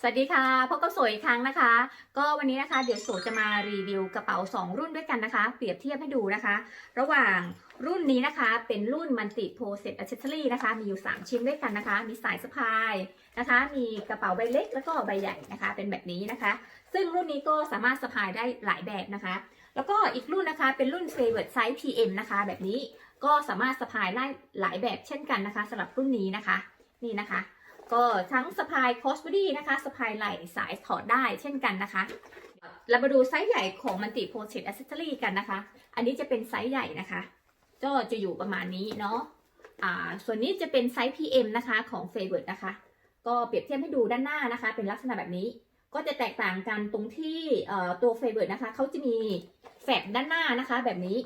สวัสดีค่ะพบกับสวยอีกครั้งนะคะ ก็วันนี้นะคะเดี๋ยวโสจะมารีวิวกระเป๋า 2 รุ่นด้วยกันนะคะ เปรียบเทียบให้ดูนะคะ ระหว่างรุ่นนี้นะคะเป็นรุ่นมันติโพเซตอัชเชอรี่นะคะ มีอยู่ 3 ชิ้นด้วยกันนะคะ มีสายสะพายนะคะ มีกระเป๋าใบเล็กแล้วก็ใบใหญ่นะคะ เป็นแบบนี้นะคะ ซึ่งรุ่นนี้ก็สามารถสะพายได้หลายแบบนะคะ แล้วก็อีกรุ่นนะคะเป็นรุ่น f a v o r i t Size PM นะคะ แบบนี้ก็สามารถสะพายได้หลายแบบเช่นกันนะคะสำหรับรุ่นนี้นะคะ นี่นะคะ ก็ทั้งสะพายคอสบอดี้นะคะสะพายไหล่สายถอดได้เช่นกันนะคะ เรามาดูไซส์ใหญ่ของมันติโพเชตแอ c เซสซอรี่กันนะคะ อันนี้จะเป็นไซส์ใหญ่นะคะก็จะอยู่ประมาณนี้เนาะอ่าส่วนนี้จะเป็นไซส์ PM นะคะของ f a v o r i t นะคะ ก็เปรียบเทียบให้ดูด้านหน้านะคะ เป็นลักษณะแบบนี้ ก็จะแตกต่างกันตรงที่ตัว f a v o r i t นะคะเขาจะมีแฟบด้านหน้านะคะแบบนี้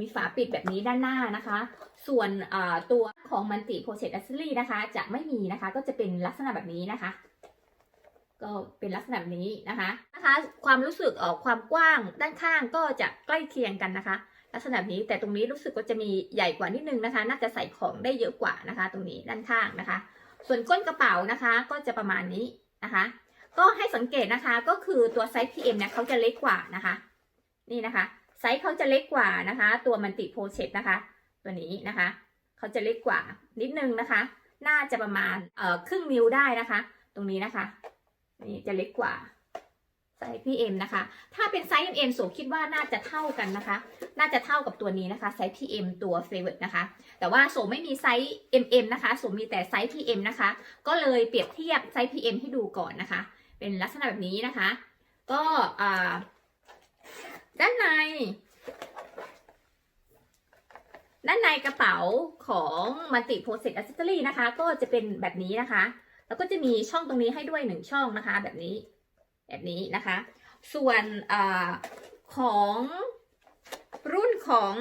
มีฝาปิดแบบนี้ด้านหน้านะคะ ส่วนตัวของมันติโพเชตแอสเซอรี่นะคะ จะไม่มีนะคะ ก็จะเป็นลักษณะแบบนี้นะคะ ก็เป็นลักษณะแบบนี้นะคะนะคะ ความรู้สึกออความกว้างด้านข้างก็จะใกล้เคียงกันนะคะ ลักษณะแบบนี้แต่ตรงนี้รู้สึกว่าจะมีใหญ่กว่านิดนึงนะคะ น่าจะใส่ของได้เยอะกว่านะคะ ตรงนี้ด้านข้างนะคะ ส่วนก้นกระเป๋านะคะ ก็จะประมาณนี้นะคะ ก็ให้สังเกตนะคะก็คือตัวไซส์ PM เนี่ยเขาจะเล็กกว่านะคะ นี่นะคะ ไซส์เขาจะเล็กกว่านะคะ ตัวมันติโพเชตนะคะ ตัวนี้นะคะเขาจะเล็กกว่านิดนึงนะคะ น่าจะประมาณเอ่อครึ่งนิ้วได้นะคะ ตรงนี้นะคะ นี่จะเล็กกว่าไซส์ PM นะคะ ถ้าเป็นไซส์ MM โสคิดว่าน่าจะเท่ากันนะคะ น่าจะเท่ากับตัวนี้นะคะไซส์ PM ตัว f a v o r i t นะคะ แต่ว่าโสไม่มีไซส์ MM นะคะโสมีแต่ไซส์ PM นะคะ ก็เลยเปรียบเทียบไซส์ PM ให้ดูก่อนนะคะ เป็นลักษณะแบบนี้นะคะ ก็อ่า ด้านใน ด้านในกระเป๋าของมันติโพสิตอ c เซสซอรี่นะคะ ก็จะเป็นแบบนี้นะคะ แล้วก็จะมีช่องตรงนี้ให้ด้วยหนึ่งช่องนะคะ แบบนี้ แบบนี้นะคะ ส่วนอของรุ่นของ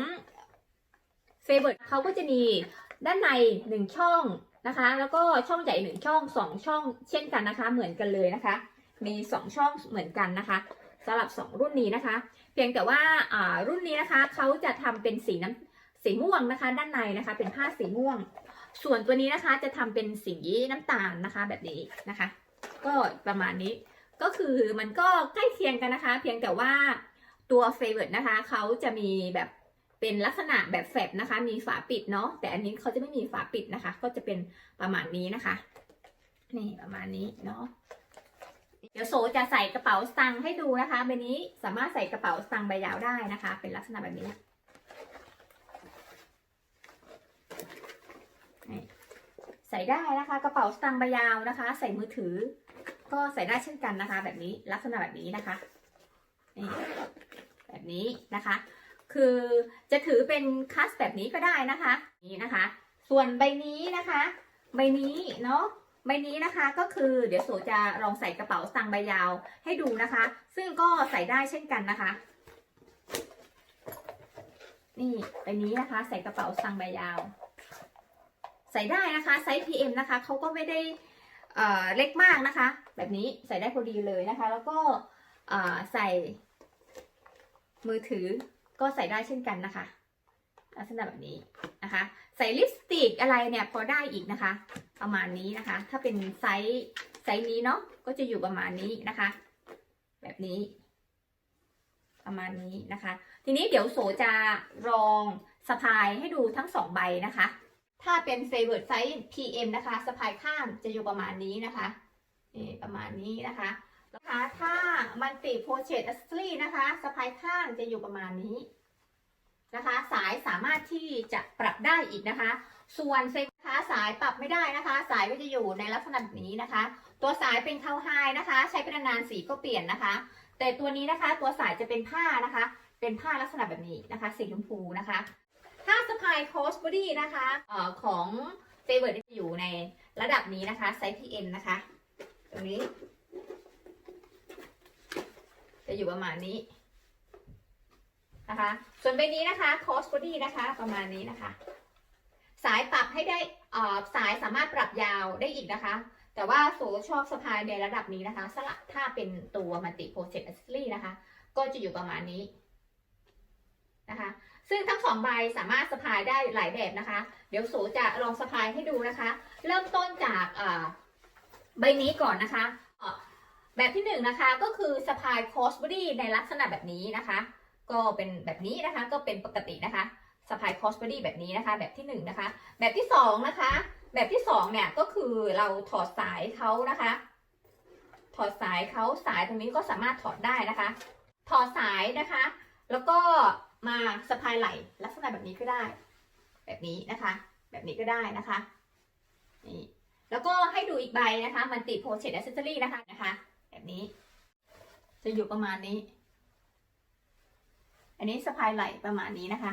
เฟเบิร์เขาก็จะมีด้านในหนึ่งช่องนะคะ แล้วก็ช่องใหญ่หนึ่งช่องสองช่องเช่นกันนะคะ เหมือนกันเลยนะคะ มีสองช่องเหมือนกันนะคะสำหรับสองรุ่นนี้นะคะ เพียงแต่ว่าารุ่นนี้นะคะเขาจะทำเป็นสีน้ำสีม่วงนะคะ ด้านในนะคะ เป็นผ้าสีม่วง ส่วนตัวนี้นะคะจะทำเป็นสีน้ำตาลนะคะ แบบนี้นะคะ ก็ประมาณนี้ก็คือมันก็ใกล้เคียงกันนะคะ เพียงแต่ว่าตัว f a v o r i t นะคะเขาจะมีแบบเป็นลักษณะแบบแฟบนะคะ มีฝาปิดเนาะแต่อันนี้เขาจะไม่มีฝาปิดนะคะ ก็จะเป็นประมาณนี้นะคะ นี่ประมาณนี้เนาะ เดี๋ยวโซจะใส่กระเป๋าสตังค์ให้ดูนะคะใบนี้สามารถใส่กระเป๋าสตังค์ใบยาวได้นะคะ เป็นลักษณะแบบนี้ใส่ได้นะคะ กระเป๋าสตางค์ใบยาวนะคะ ใส่มือถือ ก็ใส่ได้เช่นกันนะคะ แบบนี้ลักษณะแบบนี้นะคะนี่แบบนี้นะคะ คือจะถือเป็นคัสแบบนี้ก็ได้นะคะ นี่นะคะ ส่วนใบนี้นะคะ ใบนี้เนาะ ใบนี้นะคะก็คือเดี๋ยวโสจะลองใส่กระเป๋าสตางค์ใบยาวให้ดูนะคะ ซึ่งก็ใส่ได้เช่นกันนะคะ นี่ใบนี้นะคะใส่กระเป๋าสตางค์ใบยาว ใส่ได้นะคะไซส์ PM นะคะเขาก็ไม่ได้เเล็กมากนะคะ แบบนี้ใส่ได้พอดีเลยนะคะ แล้วก็ใส่มือถือก็ใส่ได้เช่นกันนะคะ ลักษณะแบบนี้นะคะ ใส่ลิปสติกอะไรเนี่ยพอได้อีกนะคะ ประมาณนี้นะคะ ถ้าเป็นไซส์ไซส์นี้เนาะก็จะอยู่ประมาณนี้นะคะ แบบนี้ ประมาณนี้นะคะ ทีนี้เดี๋ยวโสจะลองสะพายให้ดูทั้งสองใบนะคะ ถ้าเป็น favorite size PM นะคะสะพายข้างจะอยู่ประมาณนี้นะคะนี่ประมาณนี้นะคะนะคะถ้ามันติโพเชต accessory นะคะสะพายข้างจะอยู่ประมาณนี้นะคะ สายสามารถที่จะปรับได้อีกนะคะ ส่วนเซ็นค้าสายปรับไม่ได้นะคะ สายก็จะอยู่ในลักษณะแบบนี้นะคะ ตัวสายเป็นเข้าไฮนะคะ ใช้เป็นนานสีก็เปลี่ยนนะคะ แต่ตัวนี้นะคะ ตัวสายจะเป็นผ้านะคะ เป็นผ้าลักษณะแบบนี้นะคะ สีชมพูนะคะ ถ้าสะพายโคสบอดี้นะคะออของเฟเวอร์จะอยู่ในระดับนี้นะคะ ไซส์ PM นะคะ ตรงนี้ จะอยู่ประมาณนี้นะคะ ส่วนใบนี้นะคะโคสบอดี้นะคะ ประมาณนี้นะคะ สายปรับให้ได้สายสามารถปรับยาวได้อีกนะคะ แต่ว่าโสชอบสะพายในระดับนี้นะคะ สลับถ้าเป็นตัวมัลติโพเซตอัสซี่นะคะ ก็จะอยู่ประมาณนี้นะคะ ซึ่งทั้งสองใบสามารถสะพายได้หลายแบบนะคะ เดี๋ยวโสจะลองสะพายให้ดูนะคะ เริ่มต้นจากใบนี้ก่อนนะคะ แบบที่หนึ่งนะคะก็คือสะพาย cross body ในลักษณะแบบนี้นะคะ ก็เป็นแบบนี้นะคะก็เป็นปกตินะคะ สะพาย cross body แบบนี้นะคะ แบบที่หนึ่งนะคะ แบบที่สองนะคะ แบบที่สองเนี่ยก็คือเราถอดสายเขานะคะ ถอดสายเขาสายตรงนี้ก็สามารถถอดได้นะคะ ถอดสายนะคะ แล้วก็มาสะพายไหล่ลักษณะแบบนี้ก็ได้ แบบนี้นะคะ แบบนี้ก็ได้นะคะนี่แล้วก็ให้ดูอีกใบนะคะ มันติโพเชตแอสเซสซอรี่นะคะนะคะ แบบนี้ จะอยู่ประมาณนี้ อันนี้สะพายไหล่ประมาณนี้นะคะ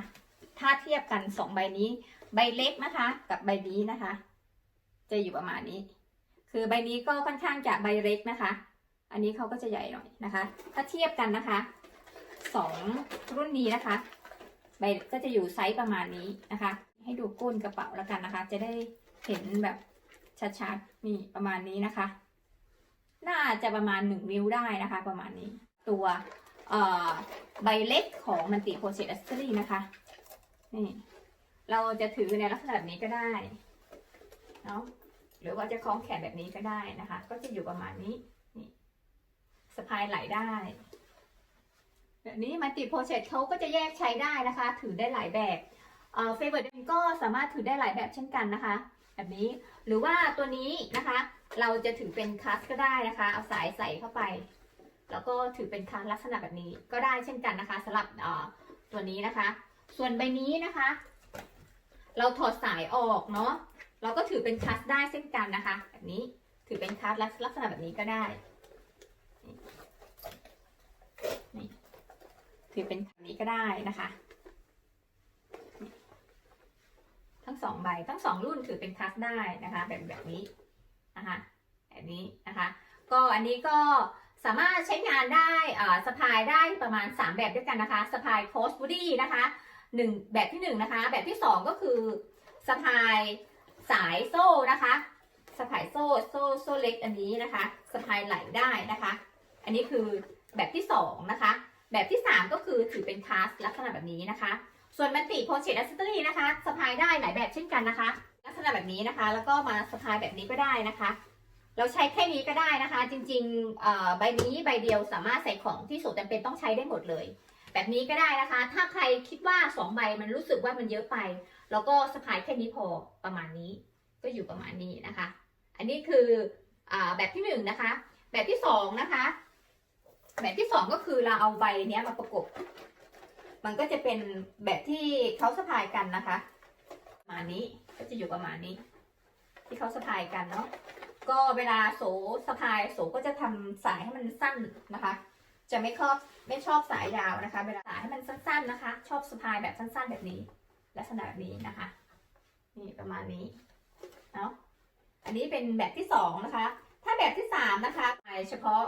ถ้าเทียบกันสองใบนี้ ใบเล็กนะคะ กับใบนี้นะคะ จะอยู่ประมาณนี้ คือใบนี้ก็ค่อนข้างจะใบเล็กนะคะ อันนี้เขาก็จะใหญ่หน่อยนะคะ ถ้าเทียบกันนะคะสองรุ่นนี้นะคะ ใบก็จะอยู่ไซส์ประมาณนี้นะคะ ให้ดูก้นกระเป๋าแล้วกันนะคะ จะได้เห็นแบบชัดๆนี่ประมาณนี้นะคะ น่าจะประมาณหนึ่งนิ้วได้นะคะ ประมาณนี้ ตัวเอ่อใบเล็กของมันติโพเซตแอสเซอรี่นะคะ นี่เราจะถือในลักษณะแบบนี้ก็ได้เนาะหรือว่าจะคล้องแขนแบบนี้ก็ได้นะคะ ก็จะอยู่ประมาณนี้นี่สะพายไหลได้ แบบนี้มันติโพเชตเขาก็จะแยกใช้ได้นะคะ ถือได้หลายแบบเอ่อเฟเวอร์ก็สามารถถือได้หลายแบบเช่นกันนะคะ แบบนี้หรือว่าตัวนี้นะคะ เราจะถือเป็นคัสก็ได้นะคะ เอาสายใส่เข้าไป แล้วก็ถือเป็นคัสลักษณะแบบนี้ก็ได้เช่นกันนะคะสำหรับตัวนี้นะคะ ส่วนใบนี้นะคะ เราถอดสายออกเนาะเราก็ถือเป็นคัสได้เช่นกันนะคะ แบบนี้ถือเป็นคัสลักษณะแบบนี้ก็ได้นี่ถือเป็นแบบนี้ก็ได้นะคะ ทั้งสองใบทั้งสองรุ่นถือเป็นคัสได้นะคะ แบบแบบนี้นะคะแบบนี้นะคะ ก็อันนี้ก็สามารถใช้งานได้อ่าสะพายได้ประมาณ 3 แบบด้วยกันนะคะสะพายโคสบูดี้นะคะ หนึ่งแบบที่1นงนะคะ แบบที่2ก็คือสะพายสายโซ่นะคะสะพายโซ่โซ่โซ่เล็กอันนี้นะคะสะพายไหลได้นะคะ อันนี้คือแบบที่2นะคะ แบบที่3ก็คือถือเป็นคาสลักษณะแบบนี้นะคะ ส่วนมันติโพเชตแอสเซอรี่นะคะสะพายได้หลายแบบเช่นกันนะคะ ลักษณะแบบนี้นะคะ แล้วก็มาสะพายแบบนี้ก็ได้นะคะ เราใช้แค่นี้ก็ได้นะคะ จริงๆใบนี้ใบเดียวสามารถใส่ของที่สุดจำเป็นต้องใช้ได้หมดเลย แบบนี้ก็ได้นะคะ ถ้าใครคิดว่าสองใบมันรู้สึกว่ามันเยอะไป แล้วก็สะพายแค่นี้พอประมาณนี้ ก็อยู่ประมาณนี้นะคะ อันนี้คืออแบบที่หนึ่งนะคะ แบบที่สองนะคะ แบบที่สองก็คือเราเอาใบเนี้ยมาประกบ มันก็จะเป็นแบบที่เขาสะพายกันนะคะประมาณนี้ก็จะอยู่ประมาณนี้ ที่เขาสะพายกันเนาะก็เวลาโสสะพายโสก็จะทำสายให้มันสั้นนะคะ จะไม่ชอบไม่ชอบสายยาวนะคะ เวลาสายให้มันสั้น ๆนะคะ ชอบสะพายแบบสั้น ๆ แบบนี้ ลักษณะแบบนี้นะคะ นี่ประมาณนี้เนาะอันนี้เป็นแบบที่สองนะคะ ถ้าแบบที่สามนะคะไปเฉพาะ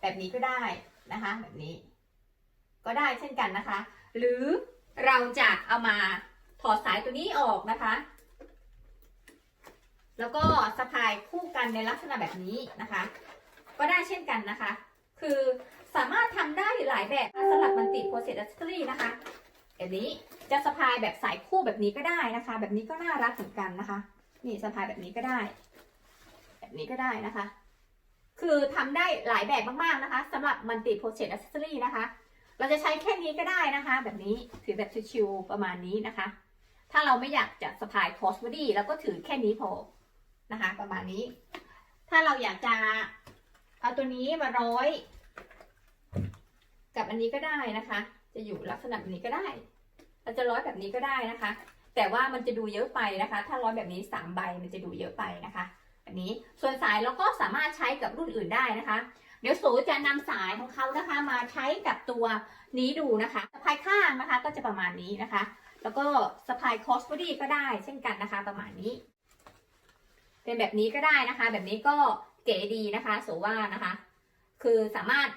แบบนี้ก็ได้นะคะ แบบนี้ ก็ได้เช่นกันนะคะ หรือเราจะเอามาถอดสายตัวนี้ออกนะคะ แล้วก็สะพายคู่กันในลักษณะแบบนี้นะคะ ก็ได้เช่นกันนะคะ คือสามารถทำได้หลายแบบสำหรับมันติโพเซตแอสเซอรี่นะคะแบบนี้จะสะพายแบบสายคู่แบบนี้ก็ได้นะคะ แบบนี้ก็น่ารักเหมือนกันนะคะ นี่สะพายแบบนี้ก็ได้ แบบนี้ก็ได้นะคะ คือทำได้หลายแบบมากๆนะคะสำหรับมันติโพเซตแอสเซอรี่นะคะ เราจะใช้แค่นี้ก็ได้นะคะ แบบนี้ถือแบบชิวๆประมาณนี้นะคะ ถ้าเราไม่อยากจะสะพายคอสบอดี้เราก็ถือแค่นี้พอนะคะ ประมาณนี้ ถ้าเราอยากจะ เอาตัวนี้มาร้อย กับอันนี้ก็ได้นะคะ จะอยู่ลักษณะแบบนี้ก็ได้เราจะร้อยแบบนี้ก็ได้นะคะ แต่ว่ามันจะดูเยอะไปนะคะ ถ้าร้อยแบบนี้สามใบมันจะดูเยอะไปนะคะแบบนี้ส่วนสายเราก็สามารถใช้กับรุ่นอื่นได้นะคะ เดี๋ยวสูจะนำสายของเขานะคะ มาใช้กับตัวนี้ดูนะคะสะพายข้างนะคะก็จะประมาณนี้นะคะ แล้วก็สะพายคอสบอดี้ก็ได้เช่นกันนะคะ ประมาณนี้ เป็นแบบนี้ก็ได้นะคะ แบบนี้ก็ เก๋ดีนะคะโสว่านะคะ คือสามารถ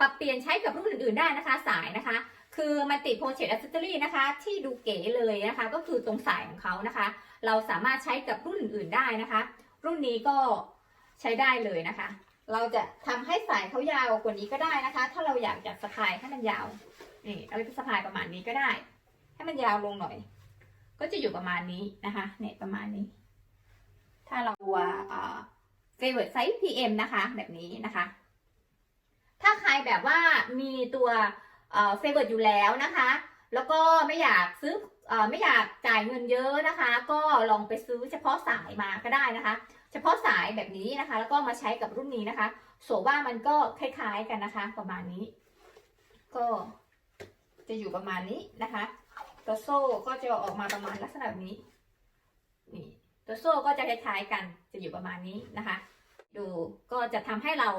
ปรับเปลี่ยนใช้กับรุ่นอื่นๆได้นะคะสายนะคะ คือมันติดโพเชตแอสเซสซอรี่นะคะ ที่ดูเก๋เลยนะคะ ก็คือตรงสายของเขานะคะ เราสามารถใช้กับรุ่นอื่นๆได้นะคะ รุ่นนี้ก็ใช้ได้เลยนะคะ เราจะทำให้สายเขายาวกว่านี้ก็ได้นะคะ ถ้าเราอยากจะสะพายให้มันยาวนี่เอาไปสะพายประมาณนี้ก็ได้ ให้มันยาวลงหน่อย ก็จะอยู่ประมาณนี้นะคะเนี่ยประมาณนี้ ถ้าเราตัว เฟเวอร์ไซส์ PM นะคะ แบบนี้นะคะ ถ้าใครแบบว่ามีตัวเฟเวอร์อยู่แล้วนะคะ แล้วก็ไม่อยากซื้อออไม่อยากจ่ายเงินเยอะนะคะ ก็ลองไปซื้อเฉพาะสายมาก็ได้นะคะ เฉพาะสายแบบนี้นะคะ แล้วก็มาใช้กับรุ่นนี้นะคะโสว่ามันก็คล้ายๆกันนะคะ ประมาณนี้ ก็จะอยู่ประมาณนี้นะคะตัวโซ่ก็จะออกมาประมาณลักษณะแบบนี้นี่ตัวโซ่ก็จะคล้ายๆกันจะอยู่ประมาณนี้นะคะ ดูก็จะทำให้เรา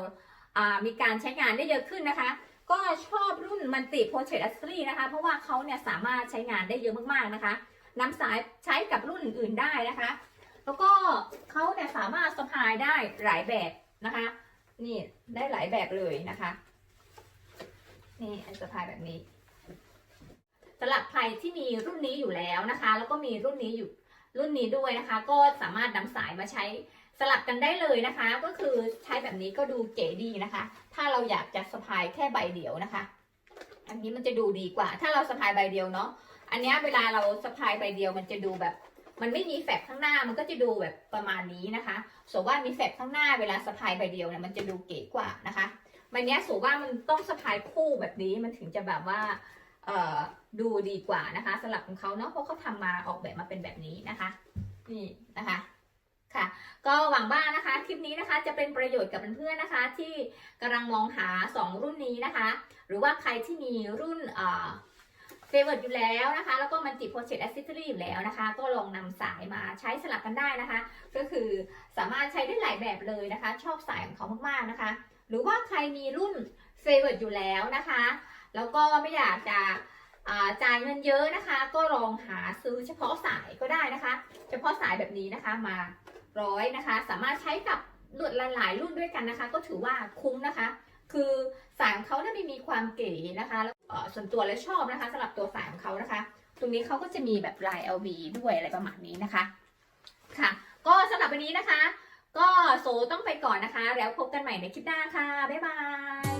ามีการใช้งานได้เยอะขึ้นนะคะ ก็ชอบรุ่นมันติโพเชตอัสตรีนะคะ เพราะว่าเขาเนี่ยสามารถใช้งานได้เยอะมากๆนะคะนำสายใช้กับรุ่นอื่นๆได้นะคะ แล้วก็เขาเนี่ยสามารถสะพายได้หลายแบบนะคะ นี่ได้หลายแบบเลยนะคะ นี่สะพายแบบนี้สำหรับใครที่มีรุ่นนี้อยู่แล้วนะคะ แล้วก็มีรุ่นนี้อยู่รุ่นนี้ด้วยนะคะ ก็สามารถนำสายมาใช้ สลับกันได้เลยนะคะ ก็คือใช้แบบนี้ก็ดูเก๋ดีนะคะ ถ้าเราอยากจะสะพายแค่ใบเดียวนะคะ อันนี้มันจะดูดีกว่า ถ้าเราสะพายใบเดียวเนาะอันนี้เวลาเราสะพายใบเดียวมันจะดูแบบ มันไม่มีแฟบข้างหน้ามันก็จะดูแบบประมาณนี้นะคะส่วนว่ามีแฟบข้างหน้าเวลาสะพายใบเดียวเนี่ยมันจะดูเก๋กว่านะคะใบนี้ส่วนว่ามันต้องสะพายคู่แบบนี้มันถึงจะแบบว่าดูดีกว่านะคะสำหรับของเขาเนาะเพราะเขาทำมาออกแบบมาเป็นแบบนี้นะคะ นี่นะคะ ค่ะ ก็หวังว่านะคะคลิปนี้นะคะจะเป็นประโยชน์กับเพื่อนๆนะคะ ที่กำลังมองหา 2 รุ่นนี้นะคะ หรือว่าใครที่มีรุ่นเอ่อเฟเวอร์อยู่แล้วนะคะ แล้วก็มันติโปรเจกต์แอสเซสซอรี่อยู่แล้วนะคะ ก็ลองนำสายมาใช้สลับกันได้นะคะ ก็คือสามารถใช้ได้หลายแบบเลยนะคะ ชอบสายของเขามากๆนะคะ หรือว่าใครมีรุ่นเฟเวอร์อยู่แล้วนะคะ แล้วก็ไม่อยากจะจ่ายเงินเยอะนะคะ ก็ลองหาซื้อเฉพาะสายก็ได้นะคะ เฉพาะสายแบบนี้นะคะมา ร้อยนะคะ สามารถใช้กับรุ่นหลายรุ่นด้วยกันนะคะ ก็ถือว่าคุ้มนะคะ คือสายของเขาเนี่ยไม่มีความเก๋นะคะแล้วส่วนตัวแล้วชอบนะคะสำหรับตัวสายของเขานะคะ ตรงนี้เขาก็จะมีแบบลาย LV ด้วยอะไรประมาณนี้นะคะค่ะ ก็สำหรับวันนี้นะคะ ก็โซต้องไปก่อนนะคะ แล้วพบกันใหม่ในคลิปหน้าค่ะบ๊ายบาย